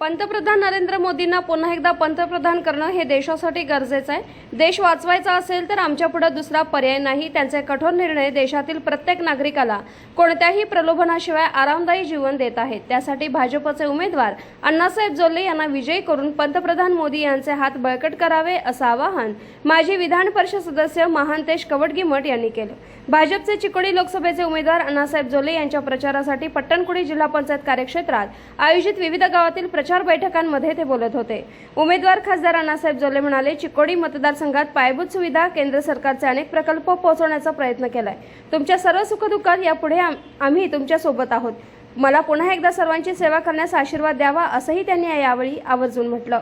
पंतप्रधान नरेंद्र मोदींना पुन्हा एकदा पंतप्रधान करणं हे देशासाठी गरजेचं आहे. देश वाचवायचा असेल तर आमच्यापुढे दुसरा पर्याय नाही. त्यांचे कठोर निर्णय देशातील प्रत्येक नागरिकाला कोणत्याही प्रलोभनाशिवाय आरामदायी जीवन देत आहेत. त्यासाठी भाजपचे उमेदवार अण्णासाहेब जोल्ले यांना विजयी करून पंतप्रधान मोदी यांचे हात बळकट करावे असं आवाहन माजी विधान परिषद सदस्य महांतेश कवडगीमठ यांनी केलं. भाजपचे चिकोडी लोकसभेचे उमेदवार अण्णासाहेब जोल्ले यांच्या प्रचारासाठी पट्टणकुडी जिल्हा पंचायत कार्यक्षेत्रात आयोजित विविध गावातील प्रचार बैठकांमध्ये ते बोलत होते. उमेदवार खासदार अण्णासाहेब जोले म्हणाले चिकोडी मतदारसंघात पायाभूत सुविधा केंद्र सरकारचे अनेक प्रकल्प पोहोचवण्याचा प्रयत्न केलाय. तुमच्या सर्व सुखदुःखात यापुढे आम्ही तुमच्यासोबत आहोत. मला पुन्हा एकदा सर्वांची सेवा करण्यास आशीर्वाद द्यावा असंही त्यांनी यावेळी आवर्जून म्हटलं.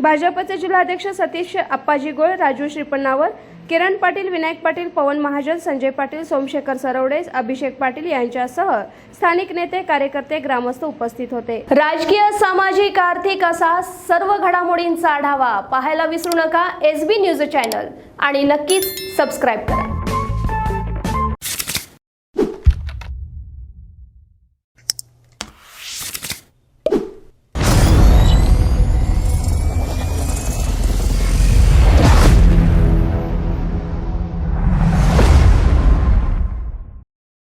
भाजपचे जिल्हाध्यक्ष सतीश अप्पाजी गोळ राजू श्रीपण्णावर किरण पाटील विनायक पाटील पवन महाजन संजय पाटील सोमशेखर सरवडे अभिषेक पाटील यांच्यासह स्थानिक नेते कार्यकर्ते ग्रामस्थ उपस्थित होते. राजकीय सामाजिक आर्थिक असा सर्व घडामोडींचा आढावा पाहायला विसरू नका. एस बी न्यूज चॅनल आणि नक्कीच सबस्क्राईब करा.